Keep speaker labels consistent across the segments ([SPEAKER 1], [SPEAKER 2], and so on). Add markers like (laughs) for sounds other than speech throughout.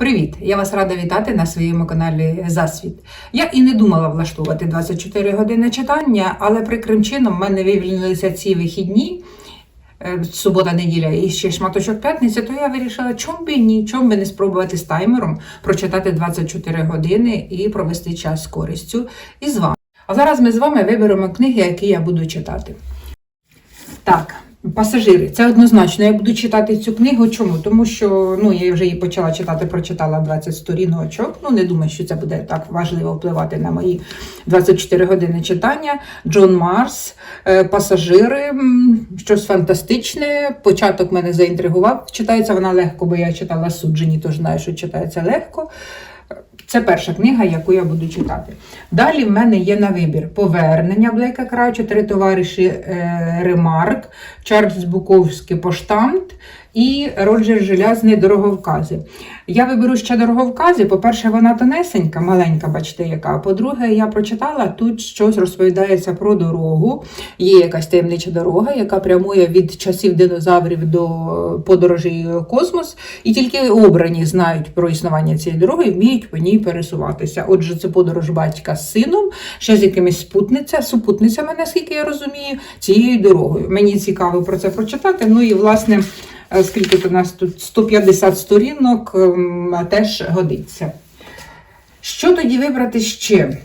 [SPEAKER 1] Привіт! Я вас рада вітати на своєму каналі Засвіт. Я і не думала влаштовувати 24 години читання, але прикрим чином в мене вивільнилися ці вихідні. е, Субота, неділя і ще шматочок п'ятниці, то я вирішила, чом би ні, чом би не спробувати з таймером прочитати 24 години і провести час з користю із вами. А зараз ми з вами виберемо книги, які я буду читати. Так, пасажири, це однозначно. Я буду читати цю книгу. Чому? Тому що ну, я вже її почала читати, прочитала 20 сторіночок. Ну, не думаю, що це буде так важливо впливати на мої 24 години читання. Джон Марс, е, пасажири, щось фантастичне. Початок мене заінтригував. Читається вона легко, бо я читала суджені, тож знаю, що читається легко. Це перша книга, яку я буду читати. Далі в мене є на вибір повернення Блейка Крача, три товариші е, Ремарк, Чарльз Буковський поштамт і Роджер Желязний дороговкази. Я виберу ще дороговкази. По-перше, вона тонесенька, маленька, бачите, яка. По-друге, я прочитала тут щось розповідається про дорогу. Є якась таємнича дорога, яка прямує від часів динозаврів до подорожі в космос, і тільки обрані знають про існування цієї дороги і вміють по ній пересуватися. Отже, це подорож батька з сином, ще з якимись спутниця, супутницями, наскільки я розумію, цією дорогою. Мені цікаво про це прочитати. Ну і власне, е, скільки у нас тут 150 сторінок, ем, теж годиться. Що тоді вибрати ще?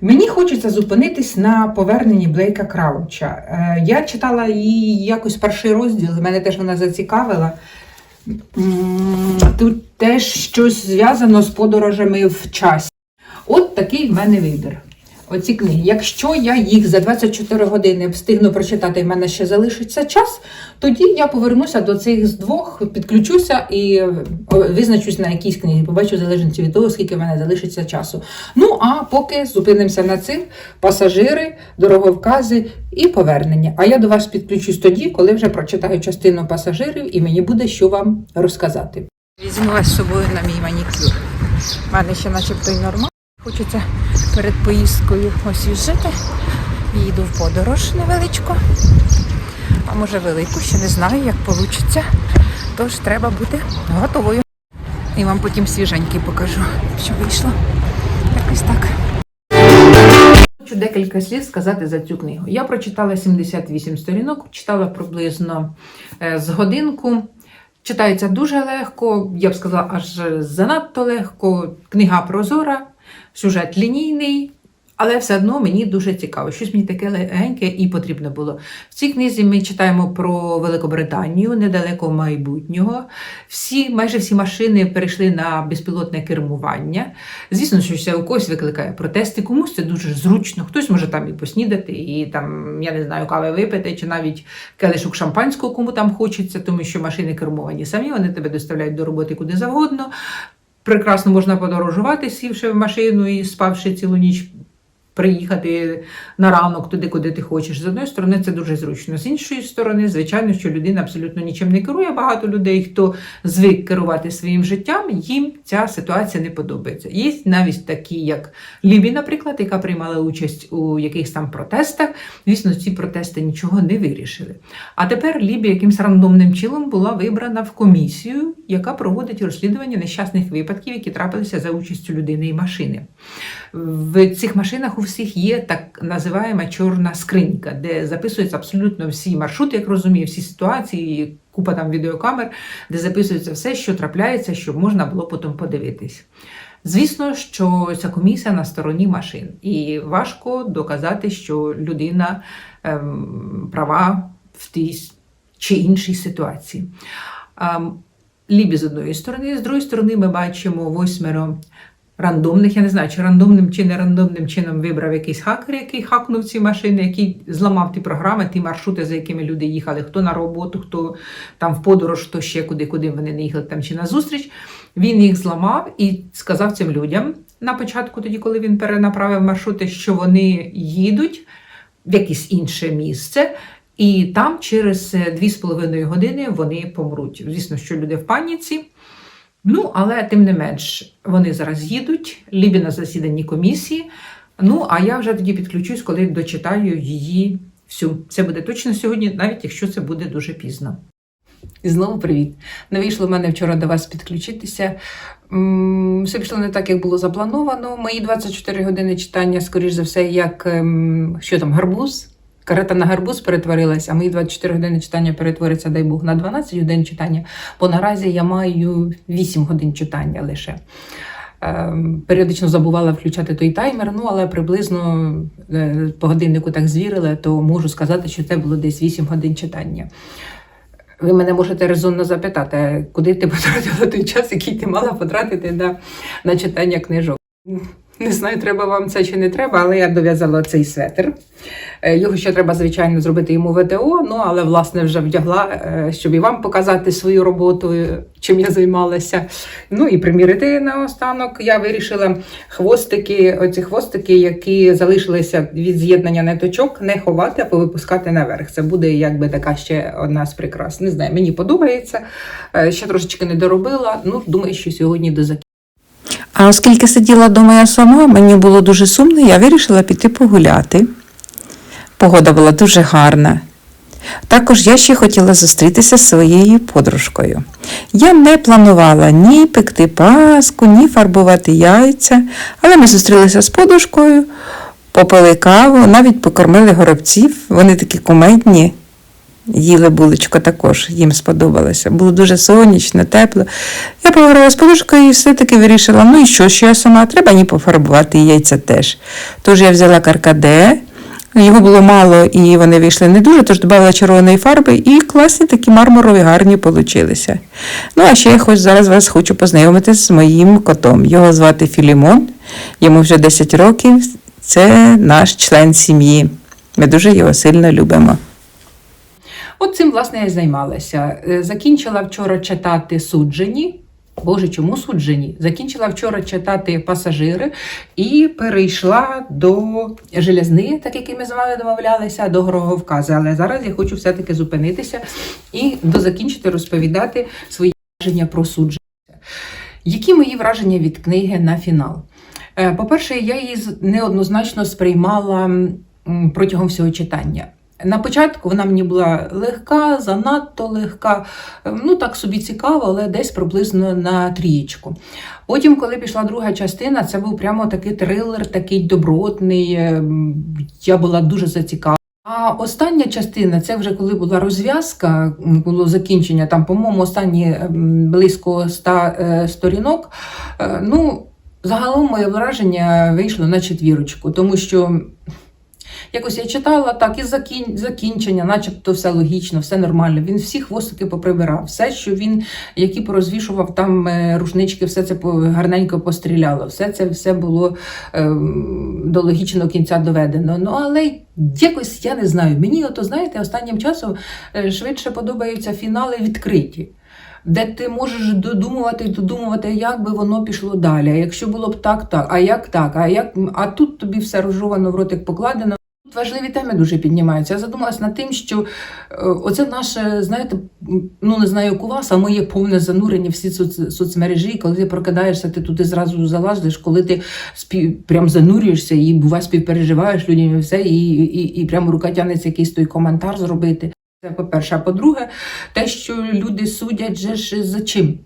[SPEAKER 1] Мені хочеться зупинитись на поверненні Блейка Крауча. Е, Я читала її якось перший розділ, мене теж вона зацікавила. Тут теж щось зв'язано з подорожами в часі. От такий в мене вибір. Оці книги. Якщо я їх за 24 години встигну прочитати, і в мене ще залишиться час, тоді я повернуся до цих з двох, підключуся і е, визначусь на якійсь книгі. Побачу залежності від того, скільки в мене залишиться часу. Ну а поки зупинимося на цих пасажири, дороговкази і повернення. А я до вас підключусь тоді, коли вже прочитаю частину пасажирів, і мені буде що вам розказати. Візьму вас з собою на мій манікюр. У мене ще начебто й нормально. Хочеться перед поїздкою освіжити. Їду в подорож невеличку. А може велику, ще не знаю, як вийде. Тож треба бути готовою. І вам потім свіженький покажу, що вийшло. Якось так. Хочу декілька слів сказати за цю книгу. Я прочитала 78 сторінок, читала приблизно е, з годинку. Читається дуже легко, я б сказала, аж занадто легко. Книга прозора, сюжет лінійний, але все одно мені дуже цікаво. Щось мені таке легеньке і потрібно було. В цій книзі ми читаємо про Великобританію недалеко майбутнього. Всі, майже всі машини перейшли на безпілотне кермування. Звісно, що це у когось викликає протести, комусь це дуже зручно. Хтось може там і поснідати, і там, я не знаю, кави випити, чи навіть келишок шампанського, кому там хочеться, тому що машини кермовані самі, вони тебе доставляють до роботи куди завгодно. Прекрасно можна подорожувати, сівши в машину і спавши цілу ніч. Приїхати на ранок туди, куди ти хочеш. З одної сторони, це дуже зручно. З іншої сторони, звичайно, що людина абсолютно нічим не керує. Багато людей, хто звик керувати своїм життям, їм ця ситуація не подобається. Є навіть такі, як Лібі, наприклад, яка приймала участь у якихось там протестах. Звісно, ці протести нічого не вирішили. А тепер Лібі якимсь рандомним чином була вибрана в комісію, яка проводить розслідування нещасних випадків, які трапилися за участю людини і машини. В цих машинах у всіх є так називаємо чорна скринька, де записуються абсолютно всі маршрути, як розумію, всі ситуації, купа там відеокамер, де записується все, що трапляється, щоб можна було потім подивитись. Звісно, що ця комісія на стороні машин, і важко доказати, що людина ем, права в тій чи іншій ситуації. Ем, Лібі з одної сторони, з другої сторони, ми бачимо восьмеро рандомних. Я не знаю, чи рандомним чи не рандомним чином вибрав якийсь хакер, який хакнув ці машини, який зламав ті програми, ті маршрути, за якими люди їхали, хто на роботу, хто там в подорож, хто ще куди, куди вони не їхали там чи на зустріч. Він їх зламав і сказав цим людям на початку, тоді, коли він перенаправив маршрути, що вони їдуть в якесь інше місце. І там через 2,5 години вони помруть. Звісно, що люди в паніці. Ну, але тим не менш, вони зараз їдуть, Лібі на засіданні комісії. Ну, а я вже тоді підключусь, коли дочитаю її всю. Це буде точно сьогодні, навіть якщо це буде дуже пізно. І знову привіт. Не вийшло в мене вчора до вас підключитися. Все пішло не так, як було заплановано. Мої 24 години читання, скоріш за все, як ем, що там, гарбуз. Карета на гарбуз перетворилася, а мої 24 години читання перетвориться, дай Бог, на 12 годин читання, бо наразі я маю 8 годин читання лише. Ем, Періодично забувала включати той таймер, ну але приблизно е, по годиннику так звірила, то можу сказати, що це було десь 8 годин читання. Ви мене можете резонно запитати, куди ти потратила той час, який ти мала потратити на, на читання книжок. Не знаю, треба вам це чи не треба, але я дов'язала цей светр. Е, Його ще треба, звичайно, зробити йому ВТО, ну але власне вже вдягла, е, щоб і вам показати свою роботу, е, чим я займалася. Ну і примірити наостанок. Я вирішила хвостики, оці хвостики, які залишилися від з'єднання ниточок, не ховати, а повипускати наверх. Це буде якби така ще одна з прикрас. Не знаю, мені подобається. Ще трошечки не доробила. Ну, думаю, що сьогодні до закінчення.
[SPEAKER 2] А оскільки сиділа вдома я сама, мені було дуже сумно, я вирішила піти погуляти. Погода була дуже гарна. Також я ще хотіла зустрітися з своєю подружкою. Я не планувала ні пекти паску, ні фарбувати яйця, але ми зустрілися з подружкою, попили каву, навіть покормили горобців. Вони такі кумедні. Їли булочку також, їм сподобалося. Було дуже сонячно, тепло. Я поговорила з подружкою і все-таки вирішила, ну і що, що я сама, треба ні пофарбувати яйця теж. Тож я взяла каркаде, його було мало і вони вийшли не дуже, тож додала червоної фарби і класні такі мармурові гарні получилися. Ну, а ще я хоч зараз вас хочу познайомити з моїм котом. Його звати Філімон, йому вже 10 років, це наш член сім'ї. Ми дуже його сильно любимо.
[SPEAKER 1] От цим, власне, я займалася. Е, Закінчила вчора читати суджені. Боже, чому суджені? Закінчила вчора читати пасажири і перейшла до железни, так як ми з вами домовлялися, до Гороговкази. Але зараз я хочу все-таки зупинитися і дозакінчити розповідати свої враження про судження. Які мої враження від книги на фінал? Е, По-перше, я її неоднозначно сприймала протягом всього читання. На початку вона мені була легка, занадто легка, е, ну так собі цікаво, але десь приблизно на трієчку. Потім, коли пішла друга частина, це був прямо такий трилер, такий добротний. е, Я була дуже зацікавлена. А остання частина, це вже коли була розв'язка, було закінчення, там, по-моєму, останні ем, близько ста е, сторінок. Е, Ну, загалом моє враження вийшло на четвірочку, тому що якось я читала так, і закін... закінчення, начебто все логічно, все нормально. Він всі хвостики поприбирав, все, що він, які порозвішував там е, рушнички, все це гарненько постріляло. Все це все було ем, до логічного кінця доведено. Ну але якось я не знаю. Мені, ото знаєте, останнім часом е, швидше подобаються фінали відкриті. Де ти можеш додумувати, додумувати, як би воно пішло далі. А якщо було б так, так, а як так, а як а тут тобі все розжовано в ротик покладено. Важливі теми дуже піднімаються. Я задумалась над тим, що е, оце наше, знаєте, ну не знаю, як у вас, а моє повне занурення всі соц- соцмережі. Коли ти прокидаєшся, ти туди зразу залазиш, коли ти спів, прям занурюєшся і бува співпереживаєш людям і все, і, і, і прямо рука тягнеться якийсь той коментар зробити. Це по-перше. А по-друге, те, що люди судять же ж за чим?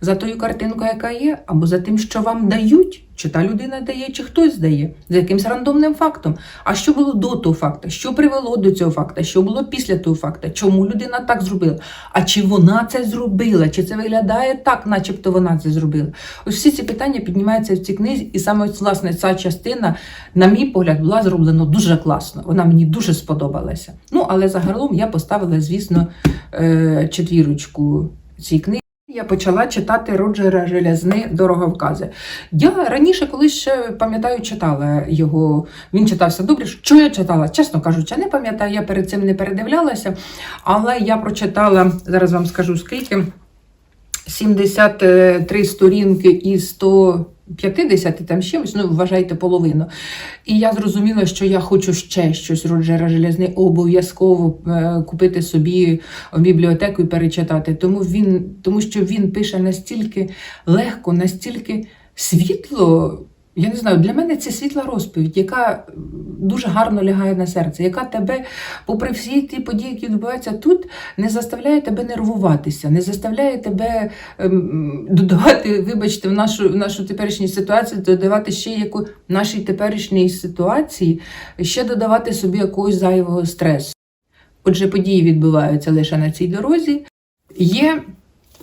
[SPEAKER 1] За тою картинкою, яка є, або за тим, що вам дають, чи та людина дає, чи хтось дає, за якимсь рандомним фактом. А що було до того факту? Що привело до цього факту? Що було після того факту? Чому людина так зробила? А чи вона це зробила? Чи це виглядає так, начебто вона це зробила? Ось всі ці питання піднімаються в цій книзі, і саме ось, власне ця частина, на мій погляд, була зроблена дуже класно. Вона мені дуже сподобалася. Ну, але загалом я поставила, звісно, е, четвірочку цій книзі. Я почала читати Роджера Желязни Дороговкази. Я раніше колись ще пам'ятаю, читала його. Він читався добре. Що я читала? Чесно кажучи, не пам'ятаю, я перед цим не передивлялася, але я прочитала, зараз вам скажу скільки. 73 сторінки і 150 там ще ну вважайте половину. І я зрозуміла, що я хочу ще щось Роджера Желязни обов'язково е, купити собі в бібліотеку і перечитати. Тому він, тому що він пише настільки легко, настільки світло. Я не знаю, для мене це світла розповідь, яка дуже гарно лягає на серце, яка тебе, попри всі ті події, які відбуваються тут, не заставляє тебе нервуватися, не заставляє тебе ем, додавати, вибачте, в нашу, в нашу теперішню ситуацію, додавати ще яку нашій теперішній ситуації, ще додавати собі якогось зайвого стресу. Отже, події відбуваються лише на цій дорозі. Є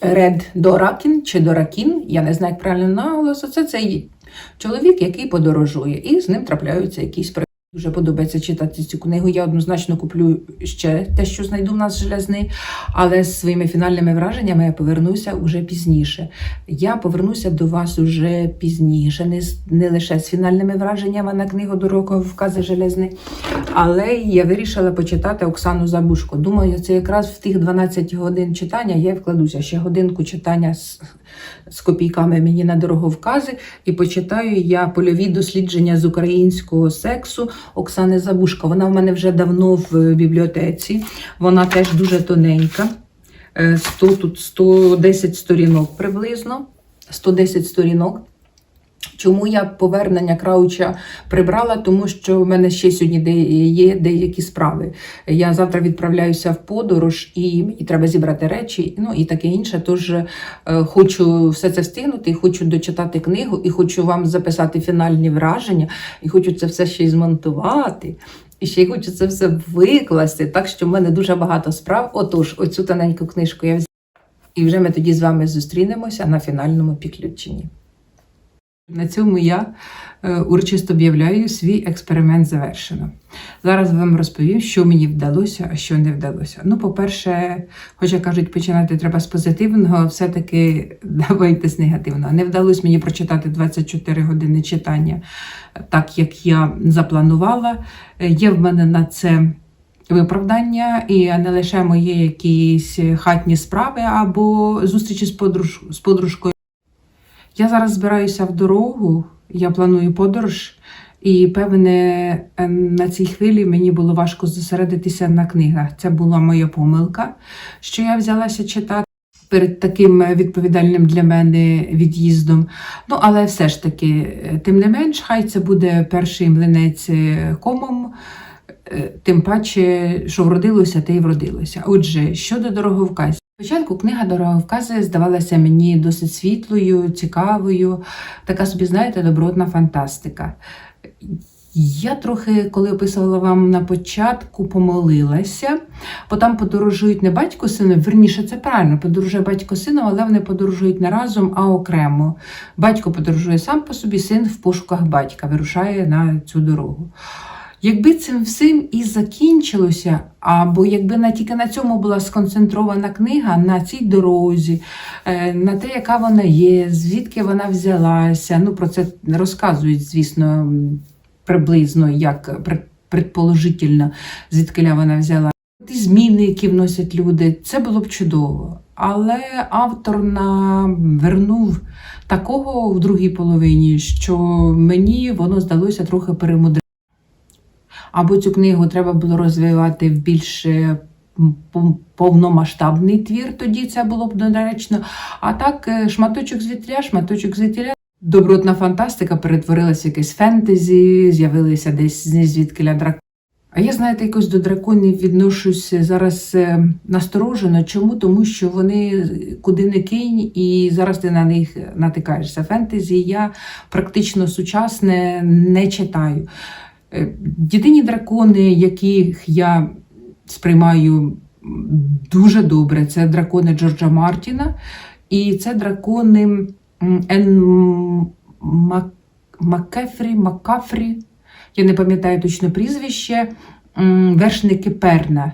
[SPEAKER 1] Ред Доракін чи Доракін, я не знаю, як правильно наголос. Це цей чоловік, який подорожує, і з ним трапляються якісь Дуже подобається читати цю книгу. Я однозначно куплю ще те, що знайду в нас железний, але з своїми фінальними враженнями я повернуся уже пізніше. Я повернуся до вас уже пізніше, не, не лише з фінальними враженнями на книгу Дорогого вкази железний, але я вирішила почитати Оксану Забушко. Думаю, це якраз в тих 12 годин читання я вкладуся ще годинку читання з, з копійками мені на дороговкази, і почитаю я польові дослідження з українського сексу Оксани Забушка. Вона в мене вже давно в бібліотеці. Вона теж дуже тоненька. Е, 100, тут 110 сторінок приблизно. 110 сторінок. Чому я повернення Крауча прибрала? Тому що в мене ще сьогодні є деякі справи. Я завтра відправляюся в подорож і мені треба зібрати речі, ну і таке інше. Тож е, хочу все це встигнути, хочу дочитати книгу, і хочу вам записати фінальні враження, і хочу це все ще й змонтувати. І ще й хочу це все викласти. Так що в мене дуже багато справ. Отож, оцю тоненьку книжку я взяла. І вже ми тоді з вами зустрінемося на фінальному підключенні. На цьому я е, урочисто об'являю свій експеримент завершено. Зараз вам розповім, що мені вдалося, а що не вдалося. Ну, по-перше, хоча кажуть, починати треба з позитивного, все-таки (laughs) давайте з негативного. Не вдалося мені прочитати 24 години читання так, як я запланувала. Є в мене на це виправдання, і не лише мої якісь хатні справи або зустрічі з, подруж... з подружкою. Я зараз збираюся в дорогу, я планую подорож, і певне е, на цій хвилі мені було важко зосередитися на книгах. Це була моя помилка, що я взялася читати. Перед таким е, відповідальним для мене від'їздом. Ну, але все ж таки, е, тим не менш, хай це буде перший млинець е, комом, тим паче, що вродилося, те й вродилося. Отже, щодо дороговказів. Спочатку книга Дороговкази здавалася мені досить світлою, цікавою, така собі, знаєте, добротна фантастика. Я трохи, коли описувала вам на початку, помолилася, бо там подорожують не батько сином, верніше, це правильно, подорожує батько сином, але вони подорожують не разом, а окремо. Батько подорожує сам по собі, син в пошуках батька вирушає на цю дорогу. Якби цим всім і закінчилося, або якби на тільки на цьому була сконцентрована книга на цій дорозі, е, на те, яка вона є, звідки вона взялася. Ну про це розказують, звісно, приблизно як пред- предположительно, звідки вона взяла. Ті зміни, які вносять люди, це було б чудово. Але автор нам вернув такого в другій половині, що мені воно здалося трохи перемудреним. Або цю книгу треба було розвивати в більш е, повномасштабний твір, тоді це було б доречно. А так, е, шматочок звітля, шматочок звітля. Добротна фантастика перетворилася в якесь фентезі, з'явилися десь звідкиля дракони. А я, знаєте, якось до драконів відношусь зараз е, насторожено. Чому? Тому що вони куди не кинь, і зараз ти на них натикаєшся. Фентезі я практично сучасне не читаю. Е, Єдині дракони, яких я сприймаю дуже добре, це дракони Джорджа Мартіна, і це дракони Ен Мак- Маккефрі, Маккафрі, я не пам'ятаю точно прізвище, вершники Перна.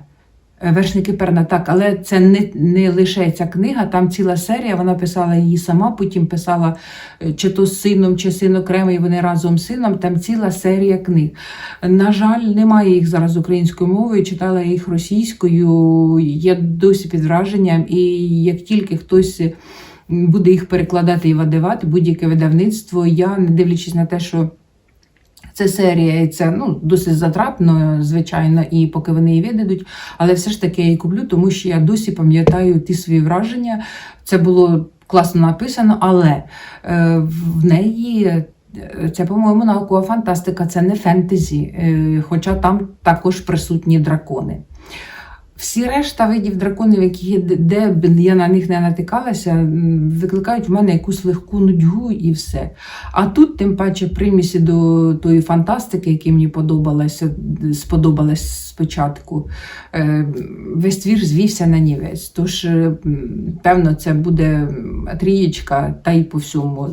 [SPEAKER 1] Е, Вершники Перна, так, але це не, не лише ця книга, там ціла серія, вона писала її сама, потім писала е, чи то з сином, чи син окремий, вони разом з сином, там ціла серія книг. На жаль, немає їх зараз українською мовою, читала їх російською, я досі під враженням, і як тільки хтось буде їх перекладати і видавати, будь-яке видавництво, я, не дивлячись на те, що це серія, і це ну, досить затратно, звичайно, і поки вони її видадуть, але все ж таки я її куплю, тому що я досі пам'ятаю ті свої враження. Це було класно написано, але е, в неї Е, Це, по-моєму, наукова фантастика, це не фентезі, е, хоча там також присутні дракони. Всі решта видів драконів, які де- б я на них не натикалася, викликають в мене якусь легку нудьгу і все. А тут, тим паче, примісі до тої фантастики, які мені подобалося, сподобалась спочатку, е, весь твір звівся на нівець. Тож, е, певно, це буде трієчка, та й по всьому.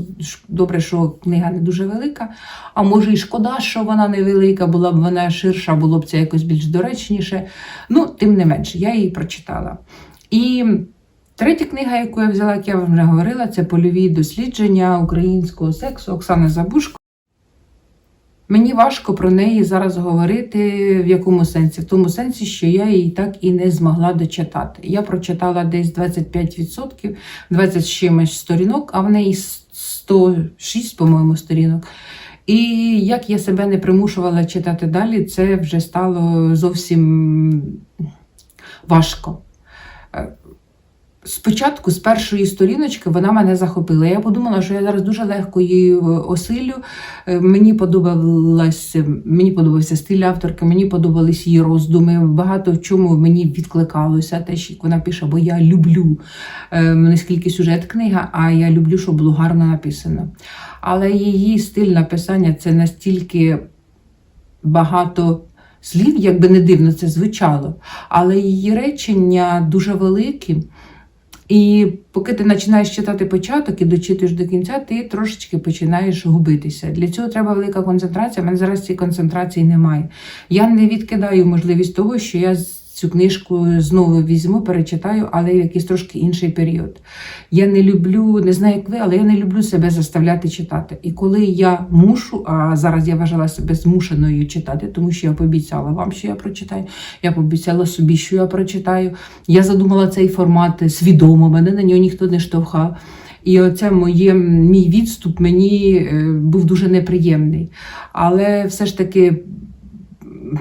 [SPEAKER 1] Добре, що книга не дуже велика, а може і шкода, що вона невелика, була б вона ширша, було б це якось більш доречніше. Ну, тим не менше, я її прочитала. І третя книга, яку я взяла, як я вам вже говорила, це польові дослідження українського сексу Оксани Забушко. Мені важко про неї зараз говорити в якому сенсі? В тому сенсі, що я її так і не змогла дочитати. Я прочитала десь 25%, 20 з чимось сторінок, а в неї 106, по-моєму, сторінок. І як я себе не примушувала читати далі, це вже стало зовсім важко. Е, Спочатку, з першої сторіночки, вона мене захопила. Я подумала, що я зараз дуже легко її е, осилю. Е, Мені подобалась, мені подобався стиль авторки, мені подобались її роздуми. Багато в чому мені відкликалося те, що вона пише, бо я люблю не скільки сюжет книга, а я люблю, щоб було гарно написано. Але її стиль написання це настільки багато слів, якби не дивно це звучало, але її речення дуже великі. І поки ти починаєш читати початок і дочитуєш до кінця, ти трошечки починаєш губитися. Для цього треба велика концентрація. У мене зараз цієї концентрації немає. Я не відкидаю можливість того, що я цю книжку знову візьму, перечитаю, але якийсь трошки інший період. Я не люблю, не знаю, як ви, але я не люблю себе заставляти читати. І коли я мушу, а зараз я вважала себе змушеною читати, тому що я пообіцяла вам, що я прочитаю. Я пообіцяла собі, що я прочитаю. Я задумала цей формат свідомо, мене на нього ніхто не штовхав. І оце моє, мій відступ мені е, був дуже неприємний. Але все ж таки,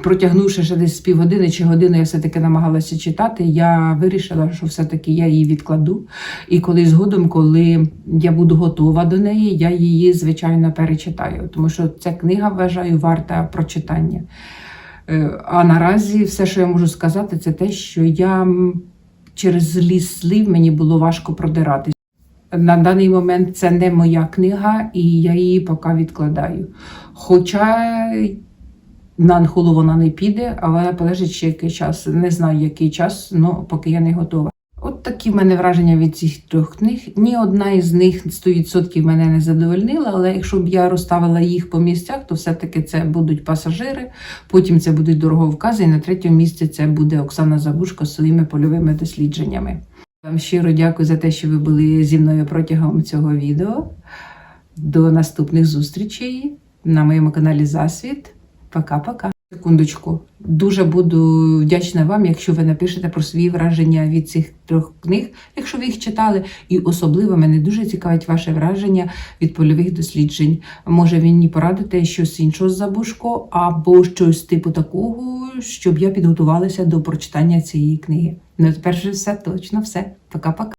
[SPEAKER 1] протягнувши ще десь півгодини чи години, я все-таки намагалася читати, я вирішила, що все-таки я її відкладу. І коли згодом, коли я буду готова до неї, я її, звичайно, перечитаю. Тому що ця книга, вважаю, варта прочитання. Е, А наразі все, що я можу сказати, це те, що я через ліс слів мені було важко продиратись. На даний момент це не моя книга, і я її поки відкладаю. Хоча на Анхолу вона не піде, а вона полежить ще який час. Не знаю, який час, але поки я не готова. От такі в мене враження від цих трьох книг. Ні одна із них 100% мене не задовольнила, але якщо б я розставила їх по місцях, то все-таки це будуть пасажири, потім це будуть дороговкази, і на третьому місці це буде Оксана Забушко з своїми польовими дослідженнями. Вам щиро дякую за те, що ви були зі мною протягом цього відео. До наступних зустрічей на моєму каналі Засвіт. Пока-пока. Секундочку. Дуже буду вдячна вам, якщо ви напишете про свої враження від цих трьох книг, якщо ви їх читали. І особливо мене дуже цікавить ваше враження від польових досліджень. Може, ви мені порадите щось іншого з забушко, або щось типу такого, щоб я підготувалася до прочитання цієї книги. Ну, тепер вже все точно все. Пока-пока.